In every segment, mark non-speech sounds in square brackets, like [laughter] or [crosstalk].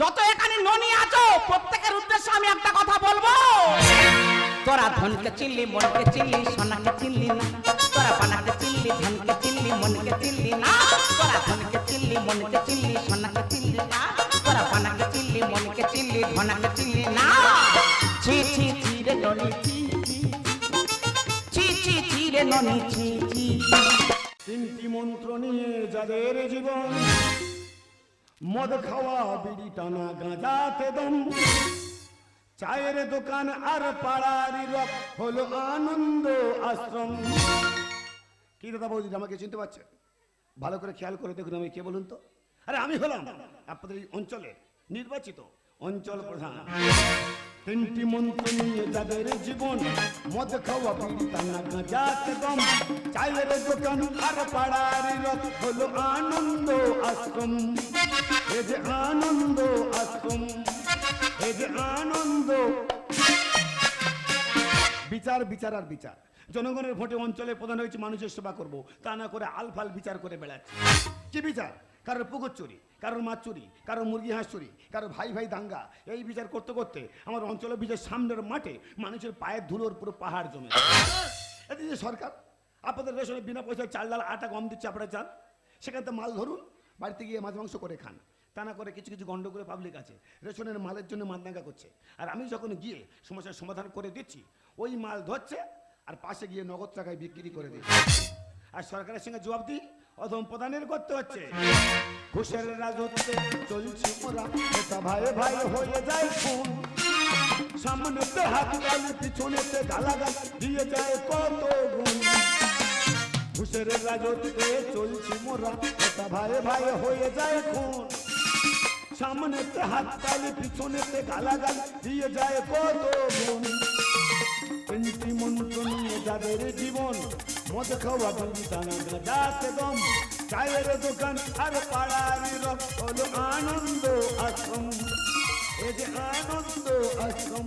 যত এখানে ননি আছো, প্রত্যেকের উদ্দেশ্যে আমি একটা কথা বলব। তোরা ধনকে চিল্লি মনকে চিল্লি সোনাকে চিল্লি না। তোরা বানাকে চিল্লি ধনকে চিল্লি মনকে চিল্লি না। তোরা ধনকে চিল্লি মনকে চিল্লি সোনাকে চিল্লি না। তোরা বানাকে চিল্লি মনকে চিল্লি ধনাকে চিল্লি না। ছি ছি ছি রে ননি, ছি ছি। ছি ছি রে ননি ছি ছি। তিনটি মন্ত্র নিয়ে যাদের জীবন মদ খাওয়া, বিড়ি টানা গাঁজাতে দম চায়ের দোকান আর পাড়ারি রক হলো আনন্দ আশ্রম। কি দাদা বৌদি, আমাকে চিনতে পারছেন ভালো করে খেয়াল করে দেখুন আমি কে বলুন তো? আরে আমি হলাম আপনাদের অঞ্চলে নির্বাচিত অঞ্চল প্রধান। তিনটি মন্ত্র নিয়ে যাদের জীবন। মদ খাওয়া বিড়ি টানা গাঁজাতে দোকান আর পাড়ারি রক হলো আনন্দ আশ্রম। এ যে আনন্দ আশ্রম, এ যে আনন্দ। বিচার বিচার আর বিচার। জনগণের ভোটে অঞ্চলে প্রধান হয়েছে, মানুষের সেবা করব। তা না করে আলফাল বিচার করে বেড়াচ্ছে। কি বিচার? কারোর পুকুর চুরি। কারোর মাছ চুরি, কারোর মুরগি হাঁস চুরি, কারোর ভাই ভাই দাঙ্গা। এই বিচার করতে করতে আমার অঞ্চলের বিচার সামনের মাঠে মানুষের পায়ের ধুলোর পুরো পাহাড় জমে এদিকে সরকার, আপনাদের রেশনে বিনা পয়সায় চাল ডাল আটা গম দিচ্ছে আপনারা চান? সেখান থেকে মাল ধরুন, বাড়িতে গিয়ে মাছ মাংস করে খান। তা না করে কিছু কিছু গন্ডগোলে পাবলিক আছে, রেশনের মালের জন্য মান্দাঙ্গা করছে। আর আমি যখন গিয়ে সমস্যার সমাধান করে দিচ্ছি, ওই মাল ধরছে আর পাশে গিয়ে নগদ টাকায় বিক্রি করে দিচ্ছে। আর সরকারের সঙ্গে জবাব দিই অধম প্রধানের করতে হচ্ছে। ঘুষের রাজত্বে চলছে ওরা এটা ভাই ভাই হয়ে যায় খুন। সামনেতে হাত গালি পিছনেতে গালাগাল, দিয়ে যায় কত গুণ। ঘুষের রাজত্বে চলছি মোরা। এটা ভাই ভাই হয়ে যায় খুন। সামনেতে হাত তালি পিছনেতে গালাগাল, দিয়ে যায় কত গুণ। তিনটি মন্ত্র নিয়ে যাদের জীবন মদ খাওয়া বিড়ি টানা গাজাতে দম চায়ের দোকান আর পাড়ার হলো আনন্দ আশ্রম এ যে আনন্দ আশ্রম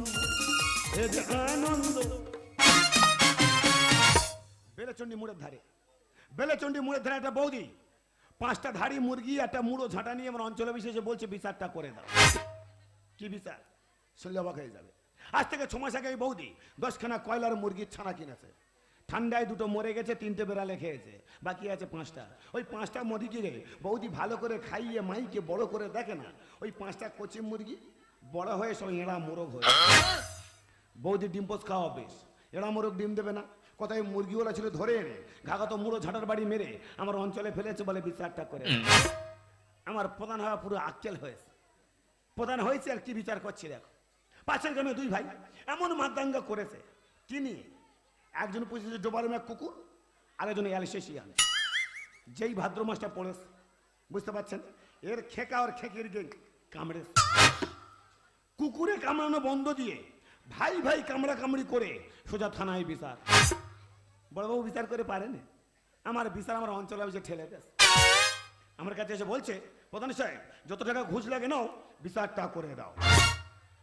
এ যে আনন্দ বেলেচন্ডী মোড়ের ধারে বেলেচন্ডী মোড়ের ধারে একটা বৌদি পাঁচটা ধাড়ি মুরগি একটা মুড়ো ঝাঁটা নিয়ে আমার অঞ্চলে বিশেষে বলছে বিচারটা করে দাও কি বিচার শুনলে অবাক হয়ে যাবে। আজ থেকে ছ মাস আগে বৌদি দশখানা কয়লার মুরগির ছানা কিনেছে। ঠান্ডায় দুটো মরে গেছে, তিনটে বেড়ালে খেয়েছে। বাকি আছে পাঁচটা। ওই পাঁচটা মুরগিরে বৌদি ভালো করে খাইয়ে মাইকে বড় করে দেখে না, ওই পাঁচটা কচি মুরগি বড় হয়ে সব এঁড়া মোরগ হয়ে বৌদি ডিম পোস খাওয়া বেশ। এরা মোরগ ডিম দেবে না। কোথায় মুরগিওয়ালা ছিল ধরে এনে ঘাগাতো মুড়ো ঝাঁটার বাড়ি মেরে আমার অঞ্চলে ফেলেছে বলে বিচারটা করে। আমার প্রধান হওয়া পুরো আক্কেল হয়েছে। প্রধান হয়েছে আর কি বিচার করছি দেখো। পাশের গ্রামে দুই ভাই, এমন মাদাঙ্গা করেছে। কি নিয়ে? একজন পুষেছে ডোবারম এক কুকুর আর একজন অ্যালসেশিয়ান যেই ভাদ্র মাসটা পড়েছে, বুঝতে পারছেন? এর খেকা আর খেকির গে কামড়েছে কুকুরে কামড়ানো বন্ধ দিয়ে ভাই ভাই কামড়া কামড়ি করে সোজা থানায় বিচার। বড়বাবু বিচার করে পারেন? আমার বিচার আমার অঞ্চলে এসে ঠেলে গেছে আমার কাছে এসে বলছে, প্রধান সাহেব, যত টাকা ঘুষ লাগে নাও, বিচারটা করে দাও।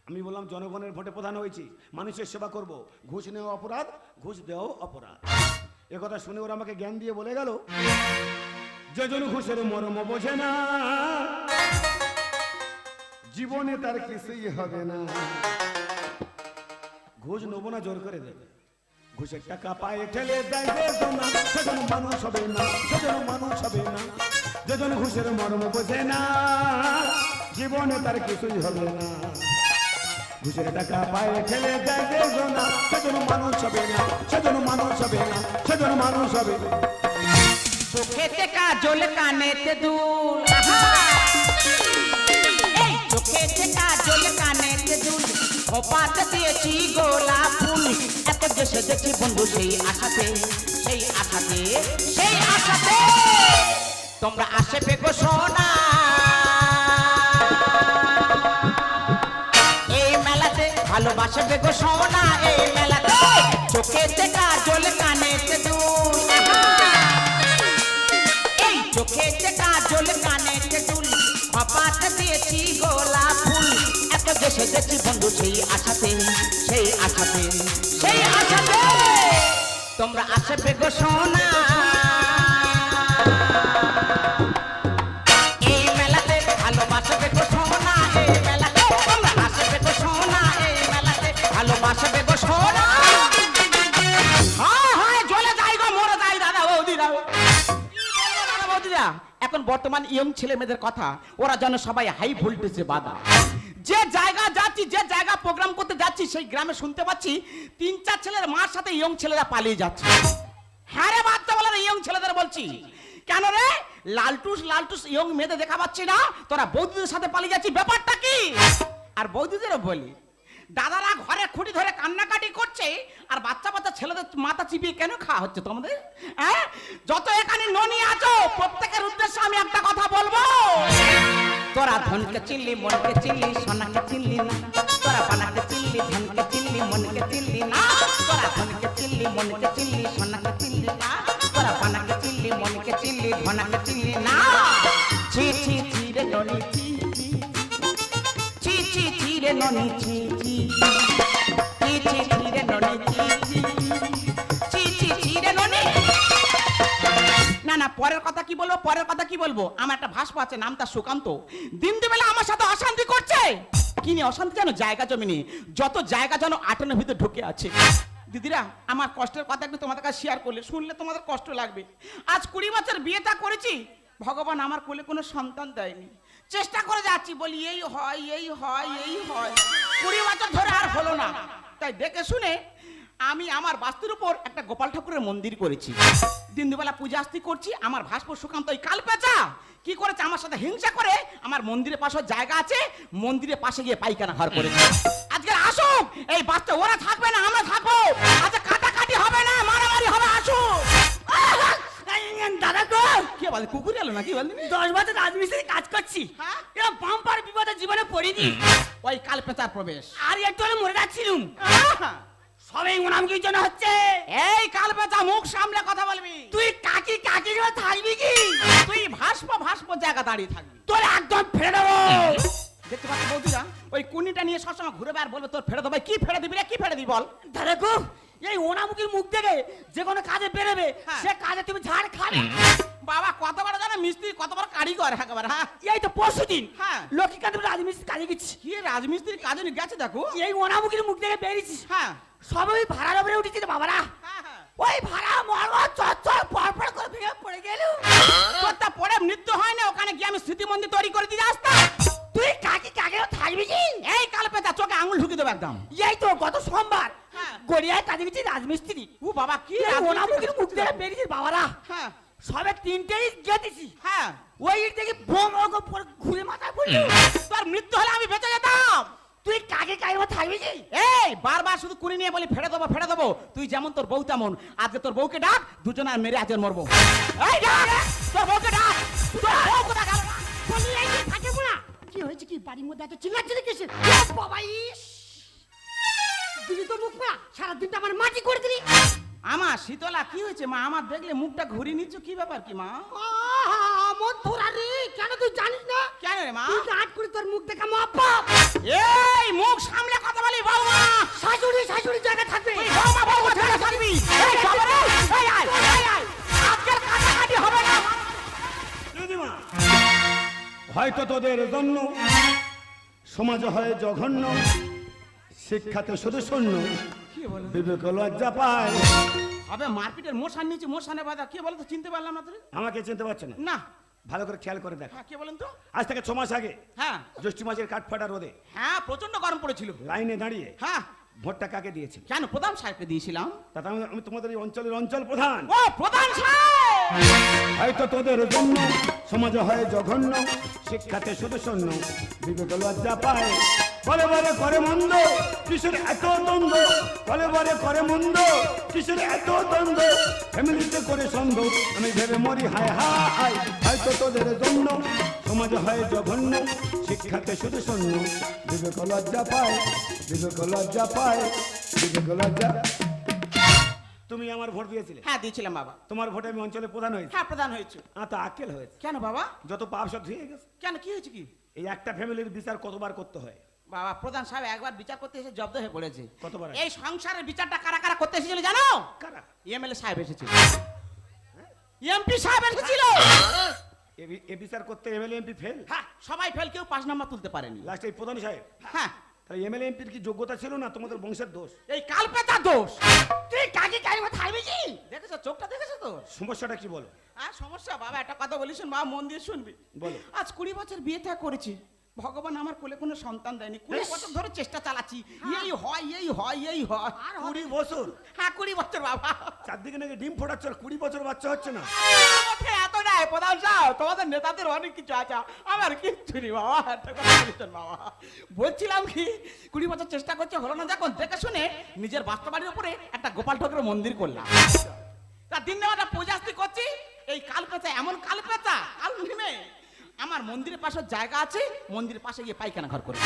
আমি বললাম, জনগণের ভোটে প্রধান হয়েছি, মানুষের সেবা করব। ঘুষ নেওয়া অপরাধ, ঘুষ দেওয়াও অপরাধ। এ কথা শুনে ওরা আমাকে জ্ঞান দিয়ে বলে গেল যে জন ঘুষের মর্ম বোঝে না, জীবনে তার কিছুই হবে না। ঘুষ নেব না, জোর করে দেবে। ঘুষের টাকা পায়ে ঠেলে দেয় সেজন মানুষ হবে না, সেজন মানুষ হবে না। যেজন ঘুষের মর্ম বোঝে না, জীবনে তার কিছুই হবে না। ঘুষের টাকা পায়ে ঠেলে দেয় যে সোনা, সেজন মানুষ হবে না সেজন মানুষ হবে না সেজন মানুষ হবে চোখেতে কাজল কানেতে দুল। চোখেতে কাজল কানেতে দুল। খোপাতে দিয়েছি গোলাপ ফুল। এত যে সেজেছি বন্ধু সেই আশাতে সেই আশাতে সেই আশাতে। তোমরা আসে পেগো সোনা। মেলাতে ভালোবাসে বেগো সোনা এই মেলাতে। চোখেতে কাজল, কানেতে দুল। এই চোখেতে কাজল, কানেতে দুল। কপাতে দিয়েছি গোলাপ ফুল। এত যে সেজেছি বন্ধু সেই আশাতে সেই আশাতে সেই আশাতে। তোমরা আসবে গো সোনা। বর্তমান ইয়ং ছেলে মেয়েদের কথা, ওরা যেন সবাই হাই ভোল্টেজে বাধা। যে জায়গা যাচ্ছি, যে জায়গা প্রোগ্রাম করতে যাচ্ছি, সেই গ্রামে শুনতে পাচ্ছি, তিন চার ছেলের মার সাথে ইয়ং ছেলেরা পালিয়ে যাচ্ছে। হ্যাঁ রে বাচ্চা বলে ইয়ং ছেলেদের বলছি। কেন রে? লালটুস লালটুস, ইয়ং মেয়েদের দেখা পাচ্ছি না। তোরা বৌদিদের সাথে পালিয়ে যাচ্ছি, ব্যাপারটা কি? আর বৌদিদেরও বলি দাদারা ঘরে খুঁটি ধরে কান্নাকাটি করছে, আর বাচ্চা বাচ্চা ছেলেদের মাথা চিপিয়ে কেন খাওয়া হচ্ছে তোমাদের? হ্যাঁ? যত এখানে ননি আছো, প্রত্যেকের উদ্দেশ্যে আমি একটা কথা বলব। তোরা ধনকে চিনলি, মনকে চিনলি, সোনাকে চিনলি না। তোরা পানাকে চিনলি, ধনকে চিনলি, মনকে চিনলি না। তোরা ধনকে চিনলি, মনকে চিনলি, সোনাকে চিনলি না। তোরা পানাকে চিনলি, মনকে চিনলি, ধনাকে চিনলি না। ছি ছি ছি রে ননি ছি ছি ছি রে ননি, ছি। পরের কথা কি বলব, পরের কথা কি বলব? আমার একটা ভাসপা আছে নামটা সুকান্ত। দিন দিবেলা আমার সাথে অশান্তি করছে। কি নিয়ে অশান্তি জানো জায়গা জমি নিয়ে। যত জায়গা যেন আটনের ভিতরে ঢুকে আছে। দিদিরা, আমার কষ্টের কথা একটু তোমাদের কাছে শেয়ার করলে, শুনলে তোমাদের কষ্ট লাগবে। আজ কুড়ি বছর বিয়েটা করেছি। ভগবান আমার কোলে কোনো সন্তান দেয়নি। চেষ্টা করে যাচ্ছি, বলি এই হয় এই হয় এই হয়। কুড়ি বছর ধরে আর হলো না। তাই দেখে শুনে আমি আমার বাস্তুর উপর একটা গোপাল ঠাকুরের মন্দির করেছি। দিন দুবেলা পূজা আস্তি করছি আমার ভাস্প সুকান্ত ওই কাল পেঁচা। কি করেছে? আমার সাথে হিংসা করে আমার মন্দিরের পাশে জায়গা আছে মন্দিরের পাশে গিয়ে পাইখানা ঘর করেছে। আজকে আসুক এই বাচ্চা ওরা থাকবে না আমরা থাকব। আজকে কাটাকাটি হবে না মারামারি হবে আসুক। দাদা গো কি বলে কুকুর এলো না কি বললি দশ বছর রাজমিস্ত্রি কাজ করছি। হ্যাঁ? এরা বাম্পার বিপদে জীবনে পড়িনি। ওই কাল পেঁচার প্রবেশ। আর একটু হলে মরে যাচ্ছিলুম! সবাই ওনাম কি জন্য হচ্ছে? এই কাল পেঁচা মুখ সামলে কথা বলবি। তুই কাকি কাকি করে থাকবি কি? তুই ভাস্প ভাস্প জায়গা দাঁড়িয়ে থাকবি। তোর একদম ফেলে দেবো। দেখতে পাচ্ছ বৌদিরা ওই কুনিটা নিয়ে সবসময় ঘুরে বেড়ার বলবে তোর ফেরত দেবে। কি ফেরত দিবি রে? কি ফেরত দিবি বল? দাদা গো এই ওনামুখীর মুখ দেখে যে কোনো কাজে বেরোবে হ্যাঁ। সে কাজে তুমি ঝাড় খাবে। বাবা কত বড় জানো মিস্ত্রি কত বড় কারিগর একেবারে হ্যাঁ? এই তো পরশু দিন হ্যাঁ। লক্ষ্মীকান্ত রাজমিস্ত্রি কাজে গেছি। কি রাজমিস্ত্রির কাজে নিয়ে গেছে দেখো। এই ওনামুখীর মুখ দেখে বেরিয়েছিস। হ্যাঁ। সব ওই ভাড়ার উপরে উঠেছে রে বাবারা। হ্যাঁ, হ্যাঁ। ওই ভাড়া মরবা চচ্চর পরপর করে ভেঙে পড়ে গেল। তোরটা পরে মৃত্যু হয় না ওখানে গিয়ে আমি স্মৃতি মন্দির তৈরি করে দিয়ে আসতাম। তুই কাকি কাকে থাকবি কি? এই কাল পেঁচা চোখে আঙুল ঢুকে দেবো একদম। এই তো গত সোমবার হ্যাঁ। গড়িয়ায় কাজে গেছি রাজমিস্ত্রি। ও বাবা কি ওনামুখীর মুখ করছে? বেরিয়েছিস বাবারা। হ্যাঁ। সবে তিনটেই গেতেছি হ্যাঁ। ওই ইট দেখি বোম ওকে পরে ঘুরে মাথা পড়ল। তোর মৃত্যু হলে আমি বেঁচে যেতাম। তুই কাকে কাকে থাকবি কি? এই বারবার শুধু কুড়ি নিয়ে বলি ফেড়ে দেবো ফেড়ে দেবো। তুই যেমন তোর বউ তেমন। আজকে তোর বউকে ডাক দুজনে আর মেরে আজের মরবো। এই ডাক! তোর বউকে ডাক! তোর বউ গেল? বলি এই যে থাকে না কি হয়েছে কি? বাড়ির মধ্যে এত চিল্লাচ্ছে কিসে বাবা ইস! দিদি তো মুখ পা সারা দিনটা আমার মাটি করে দিলি। আমার শীতলা কি হয়েছে মা? আমার দেখলে মুখটা ঘুরিয়ে নিচ্ছ কি ব্যাপার কি মা? আহা, মন ধরা রে কেন তুই জানিস না? কেন রে মা? তুই নাট করে তোর মুখ দেখা মাপা এই মুখ সামলে কথা বলি বৌমা শাশুড়ি শাশুড়ি জায়গা থাকবে। বৌমা বৌমা ছেড়ে থাকবি এই বাবা রে, এই আয়, এই আয়। আজকের কাটাকাটি হবে না। দিদিমা হয়তো তোদের জন্য সমাজ হয় জঘন্য। শিক্ষাতে শুধু শূন্য। বিবেক লজ্জা পায়। হবে মারপিটের মোশান নিচে মোশানে বাধা কে বলো তো চিনতে পারলাম না তো রে? আমাকে চিনতে পারছে না। না। ভালো করে খেয়াল করে দেখ। হ্যাঁ কে বলেন তো? আজ থেকে ছ মাস আগে হ্যাঁ। জ্যৈষ্ঠ মাসের কাঠফাটা রোদে হ্যাঁ প্রচণ্ড গরম পড়েছিল। লাইনে দাঁড়িয়ে হ্যাঁ। ভোটটা কাকে দিয়েছিল কেন প্রধান সাহেবকে দিয়েছিলাম। তাতে আমি আমি তোমাদের এই অঞ্চলের অঞ্চল প্রধান। ও প্রধান সাহেব! হয়তো তোদের জন্য সমাজ হয় জঘন্য শিক্ষাতে শুধু শূন্য বিবেক লজ্জা পায়। বলে বলে করে মন্দ কিশোর এত দ্বন্দ্ব। বলে বলে করে মন্দ কিশোর এত দ্বন্দ্ব। ফ্যামিলিতে করে সন্দেহ আমি ভেবে মরি হায় হা হায়। হয়তো তোদের জন্য সমাজ হয় জঘন্য শিক্ষাতে শুধু শূন্য বিবেক লজ্জা পায় বিবেক লজ্জা পায় বিবেক লজ্জা। তুমি আমার ভোট দিয়েছিলে? হ্যাঁ দিয়েছিলাম বাবা। তোমার ভোটে আমি অঞ্চলে প্রধান হয়েছি। হ্যাঁ প্রধান হয়েছে। আ তো আকেল হয়েছে। কেন বাবা? যত পাপ সব ধুয়ে গেছে। কেন কি হয়েছে কি? এই একটা ফ্যামিলির বিচার কতবার করতে হয়? বাবা প্রধান সাহেব একবার বিচার করতে এসে জব্দ হয়ে পড়েছে। কতবার? এই সংসারের বিচারটা কারা কারা করতে এসেছিল জানো? কারা? এমএলএ সাহেব এসেছিল। এমপি সাহেব এসেছিল! এ বিচার করতে এমএলএ এমপি ফেল হ্যাঁ সবাই ফেল কেউ পাঁচ নাম্বার তুলতে পারেনি। লাস্টে এই প্রধান সাহেব? হ্যাঁ। তাহলে এমএলএ এমপির কি যোগ্যতা ছিল না তোমাদের বংশের দোষ? এই কালপেতা দোষ! তুই কাকে কারি মা থাকবি কি? দেখেছ চোখটা দেখেছ তো? সমস্যাটা কি বলো? আর সমস্যা বাবা একটা কথা বলিস বাবা মন দিয়ে শুনবি। বলো। আজ কুড়ি বছর বিয়ে থা করেছি। ভগবান আমার কোলে কোনো সন্তান দেয়নি। কুড়ি বছর ধরে চেষ্টা চালাচ্ছি। এই হয় এই হয় এই হয়। আর। কুড়ি বছর। হ্যাঁ কুড়ি বছর বাবা। চারদিকে নাকি ডিম ফোটাচ্ছে কুড়ি বছর বাচ্চা হচ্ছে না? এত নাই প্রধান সাহেব তোমাদের নেতাদের অনেক কিছু আছে। আমার কিচ্ছু নেই বাবা। বাবা। বলছিলাম কি কুড়ি বছর চেষ্টা করছে হলো না যখন দেখে শুনে নিজের বাস্তব বাড়ির উপরে একটা গোপাল ঠাকুরের মন্দির করলাম। তা দিন নেওয়াটা পূজাস্তি করছি এই কাল পেঁচা এমন কাল পেঁচা কাল নিমে আমার মন্দিরের পাশে জায়গা আছে মন্দিরের পাশে গিয়ে পায়খানা ঘর করে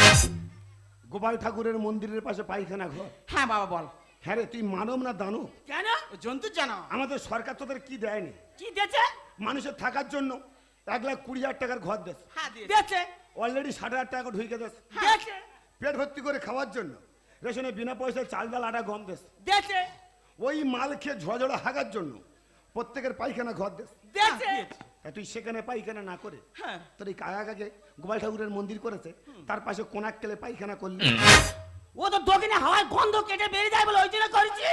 গোপাল ঠাকুরের মন্দিরের পাশে পায়খানা ঘর? হ্যাঁ বাবা বল। হ্যাঁ রে তুই মানব না দানব? কেন? জন্তু জানো। আমাদের সরকার তোদের কি দেয়নি? কি দিয়েছে? মানুষের থাকার জন্য এক লাখ কুড়ি হাজার টাকার ঘর দেশ হ্যাঁ দিয়েছে। অলরেডি ষাট হাজার টাকা ঢুকে দেশ দিয়েছে। পেট ভর্তি করে খাওয়ার জন্য রেশনে বিনা পয়সায় চাল ডাল আটা গম দেশ দিয়েছে। ওই মাল খেয়ে ঝড়ঝড়া হাগার জন্য প্রত্যেকের পায়খানা ঘর দেশ দিয়েছে। তা তুই সেখানে পায়খানা না করে হ্যাঁ। তোর এই কাকাকে গোপাল ঠাকুরের মন্দির করেছে তার পাশে কোনাক কেলে পায়খানা করলি। ও তো দোকানে হাওয়ায় গন্ধ কেটে বেরিয়ে যায় বলে ওই জন্য করেছি।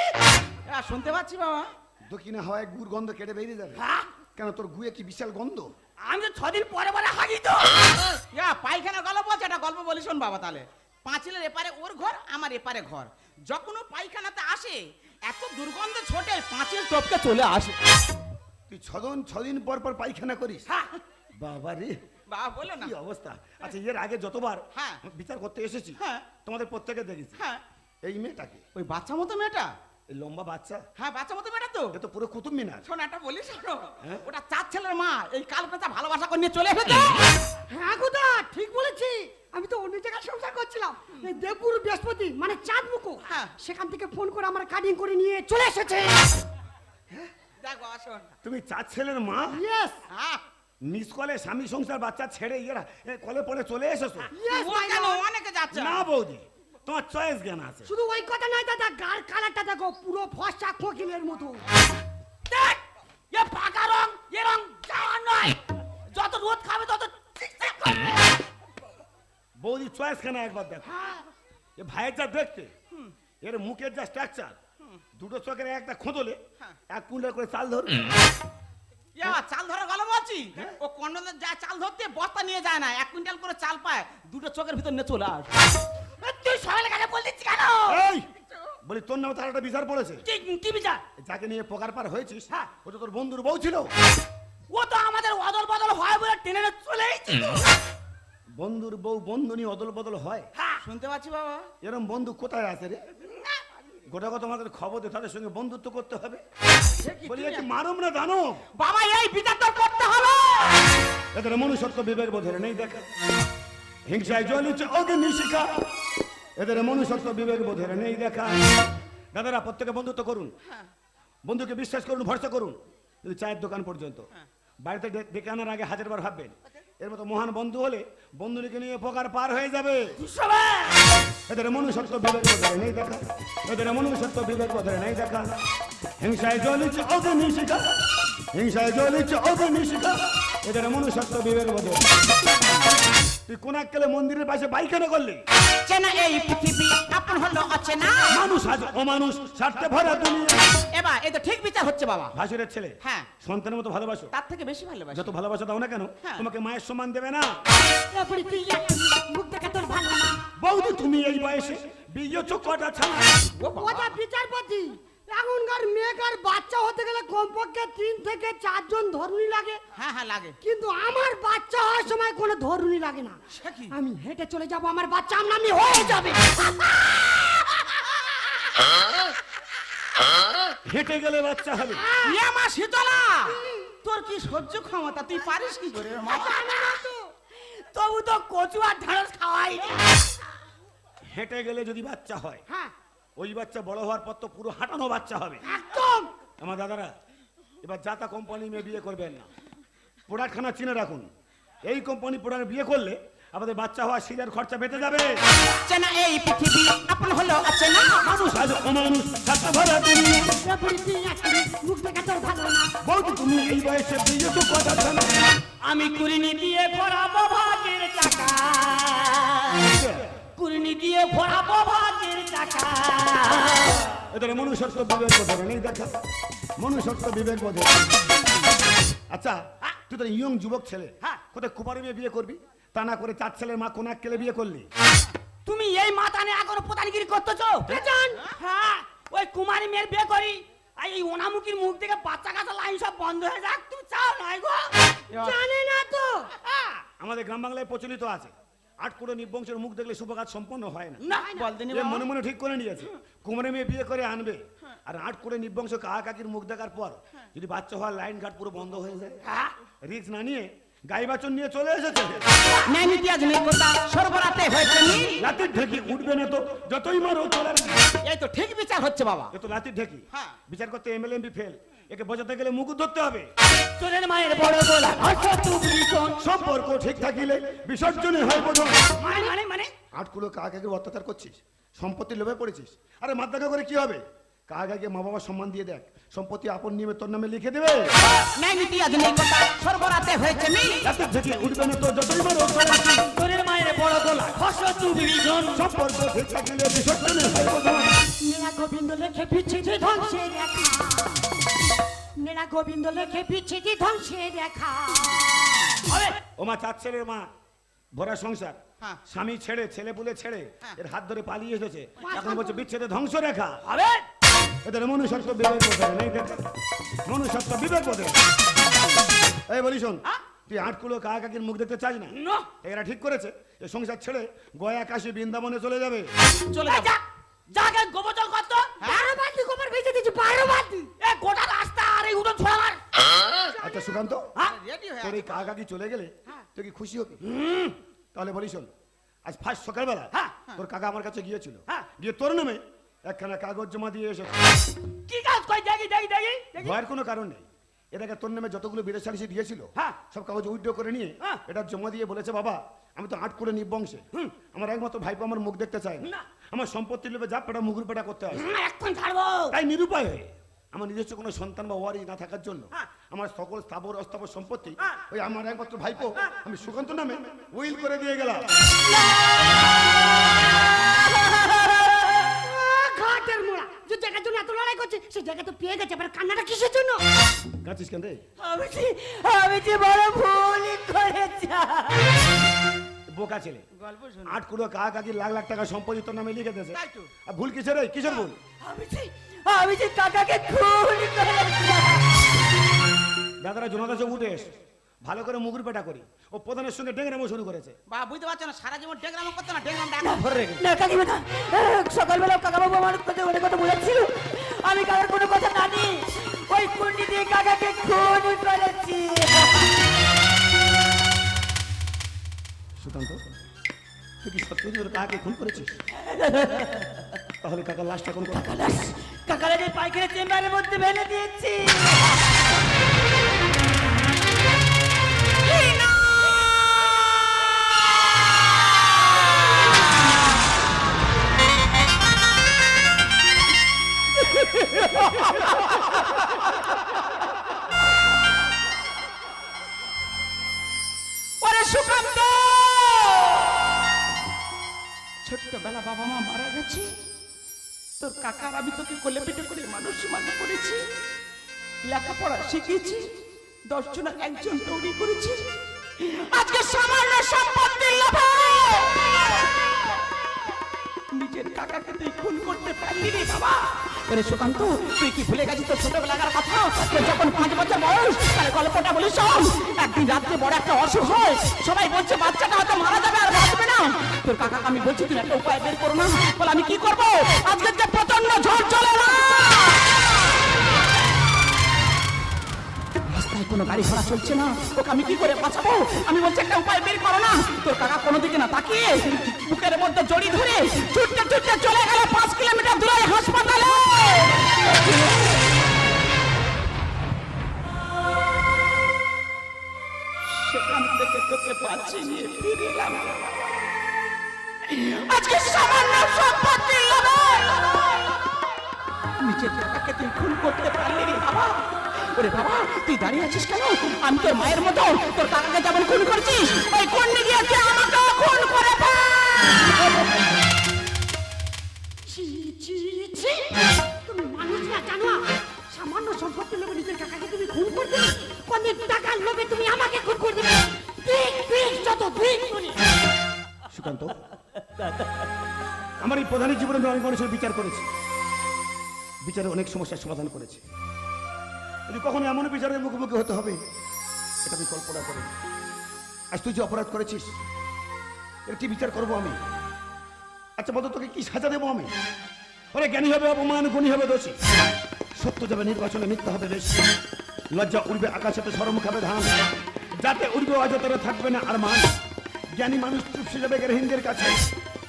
হ্যাঁ, শুনতে পাচ্ছি বাবা। দক্ষিণে হাওয়ায় গুড় গন্ধ কেটে বেরিয়ে যাবে। হ্যাঁ। কেন তোর গুয়ে কি বিশাল গন্ধ? আমি তো ছদিন পরে পরে হাগি তো। পায়খানা গল্প বলছে একটা গল্প বলি শোন বাবা তাহলে। পাঁচিলের এপারে ওর ঘর আমার এপারে ঘর। যখন ও পায়খানাতে আসে এত দুর্গন্ধ ছোটে পাঁচিল টপকে চলে আসে। তুই ছদিন ছদিন পর পর পায়খানা করিস। হ্যাঁ। বাবা রে বাবা বলো না। কি অবস্থা? আচ্ছা এর আগে যতবার হ্যাঁ। বিচার করতে এসেছি হ্যাঁ। তোমাদের প্রত্যেকে দেখেছি। হ্যাঁ। এই মেয়েটাকে। ওই বাচ্চা মতো মেয়েটা? এই লম্বা বাচ্চা। হ্যাঁ বাচ্চা মতো মেয়েটা তো। এ তো পুরো কুতুব মিনার। শোন একটা বলি শোনো। হ্যাঁ? ওটা চার ছেলের মা এই কাল পেঁচা ভালোবাসা করে নিয়ে চলে এসেছে। হ্যাঁ। গোদা ঠিক বলেছি। আমি তো অন্য জায়গায় সংসার করছিলাম। এই দেবপুর বৃহস্পতি মানে চাঁদ মুখো হ্যাঁ। সেখান থেকে ফোন করে আমার কাটিং করে নিয়ে চলে এসেছে। দেখ শোন তুমি চার ছেলের মা? ইয়েস হ্যাঁ। নিজ কলে স্বামী সংসার বাচ্চা ছেড়ে ইয়েরা কলে পরে চলে এসেছ? অনেকে যাচ্ছে? না বৌদি তোমার চয়েস জ্ঞান আছে। শুধু ওই কথা নয় দাদা গার কালারটা দেখো পুরো ফসা কোকিলের মতো। দেখ এ পাকা রং এ রং যাওয়ার নয়। যত রোদ খাবে তত বৌদি চয়েস কেন একবার দেখো? হ্যাঁ। এ ভাইয়ের যা দেখতে এর মুখের যা স্ট্রাকচার দুটো চোখের একটা খোঁদলে হ্যাঁ। এক কুইন্টাল করে চাল ধর চাল ধরার গল্প বলছি? ও কন্ডলে যা চাল ধরতে বস্তা নিয়ে যায় না এক কুইন্টাল করে চাল পায় দুটো চোখের ভিতর নিয়ে চলে আস তুই কাছে বল দিচ্ছি কেন? বলি তোর নামে তার একটা বিচার পড়েছে। কি- কি বিচার? যাকে নিয়ে পোকার পার হয়েছিস হ্যাঁ। ও তো তোর বন্ধুর বউ ছিল। ও তো আমাদের অদল বদল হয় বলে টেনে চলে বন্ধুর বউ বন্ধু নিয়ে অদল বদল হয়। হ্যাঁ শুনতে পাচ্ছি বাবা। এরম বন্ধু কোথায় আছে রে? গোটা কথা আমাদের খবর দে তাদের সঙ্গে বন্ধুত্ব করতে হবে। বলি কি মারুম না জানো বাবা এই বিচার তোর করতে হবে। এদের মনুষ্যত্ব বিবেক বোধের নেই দেখা। হিংসায় জ্বলিছে অগ্নি শিখা এদের মনুষ্যত্ব বিবেক বোধের নেই দেখা। দাদারা প্রত্যেকে বন্ধুত্ব করুন। বন্ধুকে বিশ্বাস করুন ভরসা করুন। চায়ের দোকান পর্যন্ত। বাড়িতে ডে- ডেকে আনার আগে হাজার বার ভাববেন এর মতো মহান বন্ধু হলে বন্ধুকে নিয়ে পোকার পার হয়ে যাবে। এদের মনুষ্যত্ব বিবেক বোধের নেই দেখা। এদের মনুষ্যত্ব বিবেক বোধের নেই দেখা। হিংসায় জ্বলিছে অগ্নি শিখা হিংসায় জ্বলিছে অগ্নি শিখা এদের মনুষ্যত্ব বিবেক বোধের তুই কোন মন্দিরের পাশে পায়খানা করলি? চেনা এই পৃথিবী আপন না। মানুষ আজ অমানুষ স্বার্থে ভরা দুনিয়া। এবার এই তো ঠিক বিচার হচ্ছে বাবা। ভাসুরের ছেলে হ্যাঁ। সন্তানের মতো ভালোবাসো। তার থেকে বেশি ভালোবাসো। যত ভালোবাসা দাও না কেন হ্যাঁ। তোমাকে মায়ের সম্মান দেবে না। তারপরে তুই মুখ দেখে তোর ভালো না বৌদি তুমি এই বয়সে বিয়ে কটা ছাড়া। ও বিচারপতি। এখনকার মেয়েকার বাচ্চা হতে গেলে কমপক্ষে তিন থেকে চারজন ধর্মী লাগে। হ্যাঁ হ্যাঁ লাগে। কিন্তু আমার বাচ্চা হওয়ার সময় কোনো ধর্মী লাগে না। আমি হেঁটে চলে যাব আমার বাচ্চা আমনামি হয়ে যাবে। হেঁটে গেলে বাচ্চা হবে। ইয়ে মা শীতলা তোর কি সহ্য ক্ষমতা? তুই পারিস কি করে মা। তবু তো কচু আর ঢাঁড়স খাওয়াই। হেঁটে গেলে যদি বাচ্চা হয় হ্যাঁ। ওই বাচ্চা বড় হওয়ার পর তো পুরো হাঁটানো বাচ্চা হবে। একদম। আমার দাদারা এবার যাতা কোম্পানি মেয়ে বিয়ে করবেন না। প্রোডাক্টখানা চিনে রাখুন। এই কোম্পানি প্রোডাক্ট বিয়ে করলে আমাদের বাচ্চা হওয়া সিজার খরচা বেঁচে যাবে। চেনা এই পৃথিবী আপন হলো অচেনা মানুষ আজ অমানুষ ভরা দুনিয়া। তারপরে মুখ দেখে তোর ভালো না। বৌদি তুমি এই বয়সে বিয়ে তো কথা জানো। আমি কুড়িনি দিয়ে ঘোরাবো ভাগের চাকা কুড়িনি গিয়ে ভরাবো ভাগের টাকা এদের মনুষ্যত্ব বিবেক বোধ নেই দেখা। মনুষ্যত্ব বিবেক বোধ আচ্ছা তুই তো ইয়ং যুবক ছেলে হ্যাঁ। কোথায় কুমারী মেয়ে বিয়ে করবি? তা না করে চার ছেলের মা কোন এক কেলে বিয়ে করলি? তুমি এই মাথা নিয়ে এখনও প্রধানগিরি করতেছো? জান হ্যাঁ ওই কুমারী মেয়ের বিয়ে করি। আর এই ওনামুখীর মুখ থেকে বাচ্চা কাচ্চা লাইন সব বন্ধ হয়ে যাক। তুমি চাও নাই গো? জানে না তো। হ্যাঁ। আমাদের গ্রাম বাংলায় প্রচলিত আছে। আট কুড়ো নিবংশের মুখ দেখলে শুভ কাজ সম্পন্ন হয় না। মনে মনে ঠিক করে নিয়েছে কুমারী মেয়ে বিয়ে করে আনবে। আর আট করে নিবংশ কাকা কাকির মুখ দেখার পর যদি বাচ্চা হওয়ার লাইন ঘাট পুরো বন্ধ হয়ে যায়। হ্যাঁ? রিক্স না নিয়ে গাই বাচন নিয়ে চলে এসেছে। সর্বরাতে হয়েছে নি লাতির ঢেকি উঠবে না তো যতই মারো চলার এই তো ঠিক বিচার হচ্ছে বাবা। এ তো লাতির ঢেকি। হ্যাঁ। বিচার করতে এমএলএ এমপি ফেল একে বোঝাতে গেলে মুখ ধরতে হবে। তোরের মায়ের বড় গোলা সম্পর্ক ঠিক থাকিলে বিসর্জনে হয় বোঝন মানে মানে মানে? আট কুলো কাকাকে অত্যাচার করছিস? সম্পত্তি লোভে পড়েছিস? আরে মাদ্দাকা করে কি হবে? কাকাকে মা বাবা সম্মান দিয়ে দেখ। সম্পত্তি আপন নিয়ে তোর নামে লিখে দেবে। সর্বরাতে হয়েছে উঠবে না তো যতই তোরের মায়ের বড় গোলা সম্পর্ক ঠিক থাকিলে বিসর্জনে হয় বোঝন গোবিন্দ লেখে পিছিয়ে ধ্বংসের রেখা মেরা গোবিন্দ লেখে রেখা হবে ও মা চার ছেলের মা ভরা সংসার। হ্যাঁ। স্বামী ছেড়ে ছেলে পুলে ছেড়ে এর হাত ধরে পালিয়ে এসেছে। এখন বলছে বিচ্ছেদে ধ্বংস রেখা হবে এদের মনুষ্যত্ব বিবেক বোধ হয়, নেই মনুষ্যত্ব বিবেক বোধ হয়। এই বলি শোন হ্যাঁ? তুই আট কুলো কাকা কাকির মুখ দেখতে চাস না? এরা ঠিক করেছে এই সংসার ছেড়ে গয়া কাশি বৃন্দাবনে চলে যাবে। চলে যা জাগে গোবজল কত বারো বালতি গোবর ভেজে দিয়েছি বারো বালতি। এ গোটা এই উঠোন ছোড়া মার। আচ্ছা সুকান্ত হ্যাঁ? তোর এই চলে গেলে তুই কি খুশি হবি? তাহলে বলি শোন আজ ফার্স্ট সকালবেলা হ্যাঁ। তোর কাকা আমার কাছে গিয়েছিল। হ্যাঁ। গিয়ে তোর নামে একখানা কাগজ জমা দিয়ে এসেছে। কি কাজ? কই দেখি দেখি দেখি ভয়ের কোনো কারণ নেই। এটাকে তোর নামে যতগুলো বিদেশালিসি দিয়েছিল হ্যাঁ। সব কাগজ উইড্রো করে নিয়ে হ্যাঁ। এটা জমা দিয়ে বলেছে বাবা আমি তো আট করে নিবংশে আমার একমাত্র ভাইপো আমার মুখ দেখতে চায় না। আমার সম্পত্তি লোভে যা পেটা মুগুর পেটা করতে হয় এখন ছাড়বো। তাই নিরুপায় হয়ে আমার নিজস্ব কোনো সন্তান বা ওয়ারি না থাকার জন্য হ্যাঁ। আমার সকল স্থাবর অস্থাবর সম্পত্তি হ্যাঁ। ওই আমার একমাত্র ভাইপো আমি সুকান্ত নামে উইল করে দিয়ে গেলাম। আহ, ঘাটের মোড়া যে জায়গার জন্য এত লড়াই করছে সে জায়গা তো পেয়ে গেছে এবার কান্নাটা কিসের জন্য? কাঁচিস কেন রে? আমি যে আমি যে বড় ভুল করেছি। বোকা ছেলে। গল্প শুন আট কুড়ো কাকা কাকি লাখ লাখ টাকা সম্পত্তি তোর নামে লিখে দিয়েছে। তাই তো। আর ভুল কিসের রে? কিসের ভুল? আমি যে আমি যে কাকাকে খুন দাদারা জনতা চোখ উঠে এস। ভালো করে মুগুর পেটা করি। ও প্রধানের সঙ্গে ডেঙ্গরামো শুরু করেছে। বা বুঝতে পারছ না সারা জীবন ডেগ্রাম করতে না ডেগ্রাম ডাকা। ভরে না কাকিমা না। সকালবেলা কাকাবাবু আমার কথা অনেক কথা বলেছিল। আমি কাকার কোনো কথা না নিই ওই কুন্ডি দিয়ে কাকাকে খুন কাকে খুন করেছিস? তাহলে কাকা লাশটা কোন কোথায়? কাকারে পাইকারি চেম্বারের মধ্যে ফেলে দিয়েছি। ওরে [laughs] ছোট্টবেলা বাবা মা মারা গেছে। তোর কাকার আমি তোকে কোলে পিঠে করে মানুষ করেছি। লেখাপড়া শিখিয়েছি একজন তৈরি করেছি। আজকে সামান্য নিজের কাকাকে তুই খুন করতে পারলি রে বাবা। সুকান্ত, তুই কি ভুলে গেছিস তোর ছোটবেলাকার কথা? তোর যখন পাঁচ বছর বয়স, তাহলে গল্পটা বলি একদিন রাত্রে বড় একটা অসুখ হয়। সবাই বলছে, বাচ্চাটা হয়তো মারা না তোর কাকাকে আমি বলছি তুই একটা উপায় বের করো না। বলে, আমি কি করব? আজকে যে প্রচণ্ড ঝড় চলে না? রাস্তায় কোনো গাড়ি ঘোড়া চলছে না। ওকে আমি কি করে বাঁচাবো? আমি বলছি, একটা উপায় বের করো না। তোর কাকা কোনো দিকে না তাকিয়ে বুকের মধ্যে জড়ি ধরে ছুটতে ছুটতে চলে গেল পাঁচ কিলোমিটার দূরে হাসপাতালে। সেখান থেকে তোকে বাঁচিয়ে ফিরে এলাম আজকে সামান্য সম্পত্তি আমার নিজের টাকাকে তুই খুন করতে পারলি রে বাবা। ওরে বাবা, তুই দাঁড়িয়ে আছিস কেন? আমি তোর মায়ের মতো, তোর কাকাকে যেমন খুন করছিস, ওই কোন গিয়েছে আমাকে খুন করে তুমি মানুষ না জানো সামান্য সম্পত্তি লোভে নিজের টাকাকে তুমি খুন করবে কমের টাকার লোভে তুমি আমাকে খুন করবে ঠিক ঠিক যত ঠিক সুকান্ত আমার এই প্রধানের জীবনে আমি অনেক মানুষের বিচার করেছি। বিচারে অনেক সমস্যার সমাধান করেছি। যদি কখনো এমন বিচারের মুখোমুখি হতে হবে এটা আমি কল্পনা করি আজ তুই যে অপরাধ করেছিস কি বিচার করব আমি? আচ্ছা বলতো তোকে কি সাজা দেবো আমি? ওরে জ্ঞানী হবে, অপমান, গুণী হবে, দোষী। সত্য যাবে, নির্বাচনে মিথ্যা হবে, বেশি। লজ্জা উঠবে আকাশেতে সরমুখ হবে ধান। যাতে উঠবে অযতরে থাকবে না আর মান। জ্ঞানী মানুষ চুপসে যাবে গ্রহিণদের কাছে।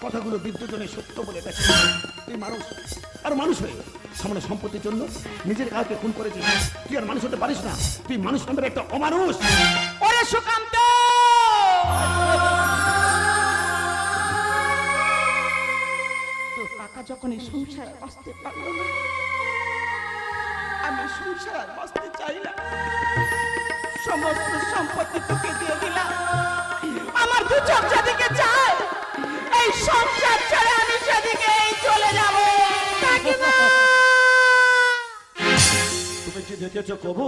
কথাগুলো বিদ্যুজনে সত্য বলে দেখে। তুই মানুষ, আর মানুষ হয়ে সামনে সম্পত্তির জন্য নিজের কাজকে খুন করেছিস। তুই আর মানুষ হতে পারিস না। তুই মানুষ নামের একটা অমানুষ। ওরে সুকান্ত! কাকা যখন এই সংসারে বাঁচতে পারল না, আমি সংসার বাঁচতে চাই না। সমস্ত সম্পত্তি তোকে দিয়ে দিলাম। আমার দু চোখ যেদিকে চায়, এই সংসার ছেড়ে আমি সেদিকেই চলে যাব। তুমি কি দেখেছ কবু?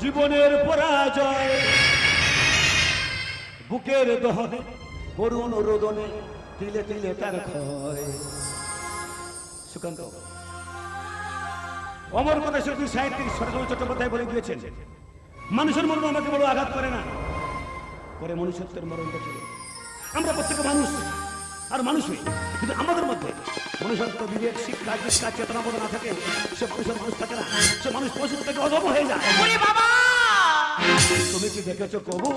জীবনের পরাজয়। বুকের দহনে করুণ রোদনে, তিলে তিলে তার ক্ষয়। সুকান্ত, অমর কথা শিল্পী সাহিত্যিক সরস্বতী চট্টোপাধ্যায় বলে গিয়েছেন মানুষের মরণ আমাকে বড় আঘাত করে না। করে মনুষ্যত্বের মরণ দেখে আমরা প্রত্যেকে মানুষ আর মানুষ মানুষই কিন্তু আমাদের মধ্যে মনুষ্যত্ব বিবেক শিক্ষা দীক্ষা চেতনা বোধ না থাকে সে মানুষের মানুষ থাকে না। সে মানুষ পশু থেকে অধম হয়ে যায়। তুমি কি দেখেছ কবু?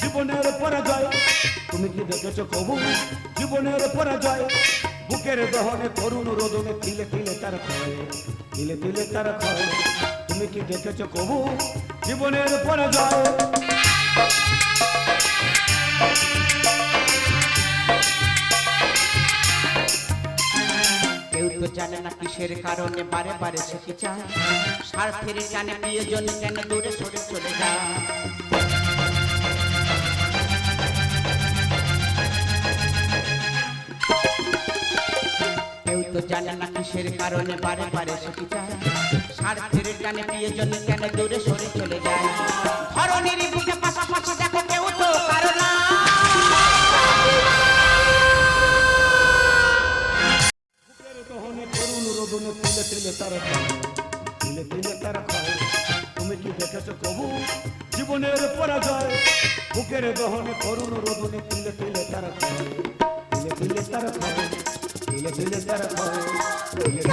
জীবনের পরাজয়। তুমি কি দেখেছ কবু? জীবনের পরাজয়। বুকের দহনে করুণ রোদনে তিলে তিলে তার ক্ষয়। তিলে তিলে তার ক্ষয়। তুমি কি দেখেছ কবু? জীবনের পরাজয়। তো জানে না কিসের কারণে বারে বারে চায়? স্বার্থের জানে প্রিয়জন কেন দূরে সরে চলে যায়? কেউ তো জানে না কিসের কারণে বারে বারে কি চায়? স্বার্থের জানে প্রিয়জন কেন দূরে সরে চলে যায়? ধরনের বুকে পাশাপাশি দেখো তিলে তিলে তার তিলে তিলে তার তুমি কি দেখেছ কবু? জীবনের পরাজয়। বুকের দহনে করুণ রোদনে তিলে তিলে তার তিলে তিলে তার তিলে তিলে তার তিলে-